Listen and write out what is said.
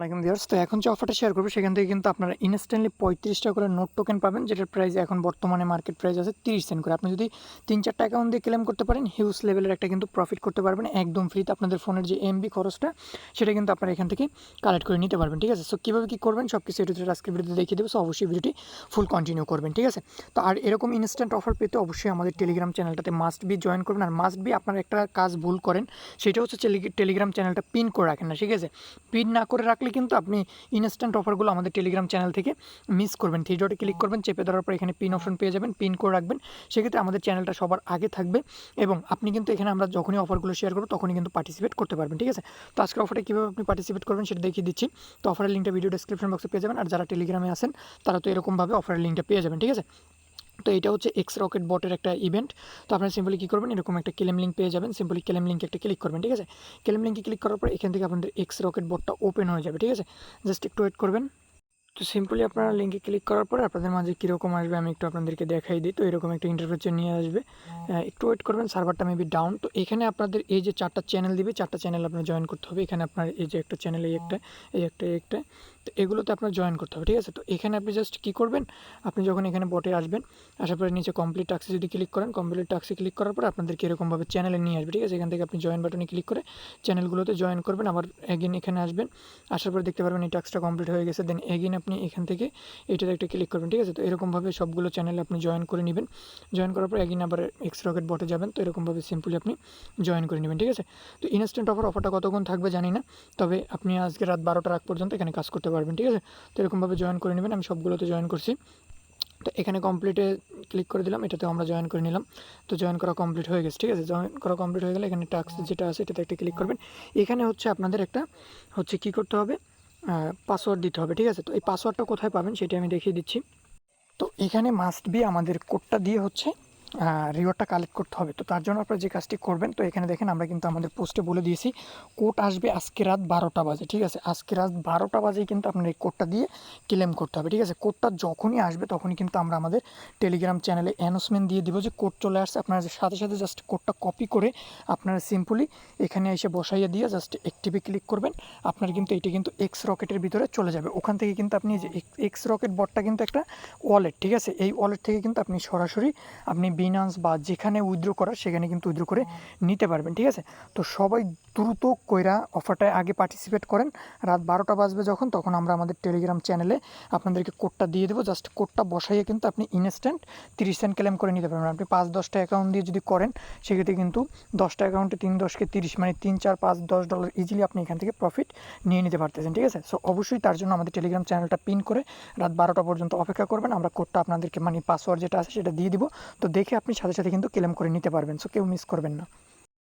Viewers তো এখন যে অফারটা শেয়ার করব, সেখান থেকে কিন্তু আপনারা ইনস্ট্যান্টলি পঁয়ত্রিশ টাকা করে নোট টোকেন পাবেন, যেটার প্রাইস এখন বর্তমানে মার্কেট প্রাইস আছে তিরিশ সেন্ট করে। আপনি যদি তিন, চারটা অ্যাকাউন্ট দিয়ে ক্লেম করতে পারেন হিউজ লেভেলের একটা কিন্তু প্রফিট করতে পারবেন, একদম ফ্রিতে আপনাদের ফোনের যে এমবি খরচটা, সেটা কিন্তু আপনারা এখান থেকে কালেক্ট করে নিতে পারবেন, ঠিক আছে? সো কীভাবে কী করবেন সব কিছু এটুতে আজকে ভিডিওতে দেখিয়ে দেবো। সো অবশ্যই ভিডিওটি ফুল কন্টিনিউ করবেন, ঠিক আছে? তো আর এরকম ইনস্ট্যান্ট অফার পেতে অবশ্যই আমাদের টেলিগ্রাম চ্যানেলটাতে মাস্ট বি জয়েন করবেন। আর মাস্ট বি আপনার একটা কাজ ভুল করেন, সেটা হচ্ছে টেলিগ্রাম চ্যানেলটা পিন করে রাখেন না, ঠিক আছে? পিন না করে রাখলে কিন্তু আপনি ইনস্ট্যান্ট অফারগুলো আমাদের টেলিগ্রাম চ্যানেল থেকে মিস করবেন। থ্রি ডটে ক্লিক করবেন, চেপে ধরার পর এখানে পিন অপশন পেয়ে যাবেন পিন করে রাখবেন। সেক্ষেত্রে আমাদের চ্যানেলটা সবার আগে থাকবে এবং আপনি কিন্তু এখানে আমরা যখনই অফারগুলো শেয়ার করব, তখনই কিন্তু পার্টিসিপেট করতে পারবেন, ঠিক আছে? তো আজকের অফারে কীভাবে আপনি পার্টিসিপেট করবেন সেটা দেখিয়ে দিচ্ছি। তো অফারের লিঙ্কটা ভিডিও ডিসক্রিপশন বক্সে পেয়ে যাবেন। আর যারা টেলিগ্রামে আসেন তারা তো এরকমভাবে অফারের লিঙ্কটা পেয়ে যাবেন, ঠিক আছে? তো এটা হচ্ছে এক্স রকেট বটের একটা ইভেন্ট তো আপনারা সিম্পলি কী করবেন? এরকম একটা ক্লেম লিঙ্ক পেয়ে যাবেন। সিম্পলি ক্লেম লিঙ্কে একটা ক্লিক করবেন, ঠিক আছে? ক্লেম লিঙ্কে ক্লিক করার পর এখান থেকে আপনাদের এক্স রকেট বটটা ওপেন হয়ে যাবে, ঠিক আছে? জাস্ট একটু ওয়েট করবেন। তো সিম্পলি আপনারা লিঙ্কে ক্লিক করার পরে আপনাদের মাঝে কীরকম আসবে আমি একটু আপনাদেরকে দেখাই দিই। তো এরকম একটা ইন্টারফেসে নিয়ে আসবে। একটু ওয়েট করবেন সার্ভারটা মেবি ডাউন তো এখানে আপনাদের এই যে চারটা চ্যানেল দিবে, চারটা চ্যানেল আপনার জয়েন করতে হবে। এখানে আপনার এই যে একটা চ্যানেল এই একটা এই একটা এই একটা। তো এগুলোতে আপনার জয়েন করতে হবে, ঠিক আছে? তো এখানে আপনি জাস্ট কী করবেন? আপনি যখন এখানে বটে আসবেন, আসার পরে নিচে কমপ্লিট টাক্সে যদি ক্লিক করেন কমপ্লিট টাক্সে ক্লিক করার পরে আপনাদেরকে এরকমভাবে চ্যানেলে নিয়ে আসবে, ঠিক আছে? এখান থেকে আপনি জয়েন বাটনে ক্লিক করে চ্যানেলগুলোতে জয়েন করবেন, আবার এগিন এখানে আসবেন, আসার পরে দেখতে পারবেন এই টাক্সটা কমপ্লিট হয়ে গেছে দেন এগিন আপনি এখান থেকে এটাতে একটা ক্লিক করবেন, ঠিক আছে? তো এরকমভাবে সবগুলো চ্যানেলে আপনি জয়েন করে নেবেন জয়েন করার পর এগিন আবার এক্স রকেট বটে যাবেন, তো এরকমভাবে সিম্পলি আপনি জয়েন করে নেবেন, ঠিক আছে? তো ইনস্ট্যান্ট অফার অফারটা কতক্ষণ থাকবে জানি না, তবে আপনি আজকে রাত বারোটার আগ পর্যন্ত এখানে কাজ করতে পারবেন, ঠিক আছে? তো এরকমভাবে জয়েন করে নেবেন, আমি সবগুলোতে জয়েন করছি। তো এখানে কমপ্লিটে ক্লিক করে দিলাম এটাতে আমরা জয়েন করে নিলাম। তো জয়েন করা কমপ্লিট হয়ে গেছে, ঠিক আছে? জয়েন করা কমপ্লিট হয়ে গেলে এখানে টাস্ক যেটা আছে, এটাতে একটা ক্লিক করবেন। এখানে হচ্ছে আপনাদের একটা, হচ্ছে কি করতে হবে? পাসওয়ার্ড দিতে হবে, ঠিক আছে? তো এই পাসওয়ার্ডটা কোথায় পাবেন সেটা আমি দেখিয়ে দিচ্ছি। তো এখানে মাস্ট বি আমাদের কোডটা দিয়ে হচ্ছে রিওয়ার্ডটা কালেক্ট করতে হবে। তো তার জন্য আপনারা যে কাজটি করবেন, তো এখানে দেখেন আমরা কিন্তু আমাদের পোস্টে বলে দিয়েছি কোড আসবে আজকে রাত বারোটা বাজে, ঠিক আছে? আজকে রাত বারোটা বাজে কিন্তু আপনার এই কোডটা দিয়ে ক্লেম করতে হবে, ঠিক আছে? কোডটা যখনই আসবে তখনই কিন্তু আমরা আমাদের টেলিগ্রাম চ্যানেলে অ্যানাউন্সমেন্ট দিয়ে দিব যে কোড চলে আসছে। আপনারা সাথে সাথে জাস্ট কোডটা কপি করে আপনারা সিম্পলি এখানে এসে বসাইয়ে দিয়ে জাস্ট অ্যাক্টিভে ক্লিক করবেন। আপনার কিন্তু এটা কিন্তু এক্স রকেটের ভিতরে চলে যাবে। ওখান থেকে কিন্তু আপনি যে এক্স রকেট বটটা কিন্তু একটা ওয়ালেট ঠিক আছে? এই ওয়ালেট থেকে কিন্তু আপনি সরাসরি আপনি বিনান্স বা যেখানে উইথড্র করার সেখানে কিন্তু উইথড্র করে নিতে পারবেন ঠিক আছে? তো সবাই দ্রুত কইরা অফারটায় আগে পার্টিসিপেট করেন। রাত বারোটা বাজবে যখন, তখন আমরা আমাদের টেলিগ্রাম চ্যানেলে আপনাদেরকে কোডটা দিয়ে দেবো। জাস্ট কোডটা বসাইয়ে কিন্তু আপনি ইনস্ট্যান্ট তিরিশ সেন্ট ক্লেম করে নিতে পারবেন। আপনি পাঁচ দশটা অ্যাকাউন্ট দিয়ে যদি করেন, সেক্ষেত্রে কিন্তু দশটা অ্যাকাউন্টে তিন দশকে তিরিশ মানে তিন, চার, পাঁচ, দশ ডলার ইজিলি আপনি এখান থেকে প্রফিট নিয়ে নিতে পারতেছেন, ঠিক আছে? সো অবশ্যই তার জন্য আমাদের টেলিগ্রাম চ্যানেলটা পিন করে রাত বারোটা পর্যন্ত অপেক্ষা করবেন। আমরা কোডটা আপনাদেরকে মানে পাসওয়ার্ড যেটা আছে সেটা দিয়ে দিব। তো দেখে আপনি সাথে সাথে কিন্তু ক্লেম করে নিতে পারবেন। সো কেউ মিস করবেন না।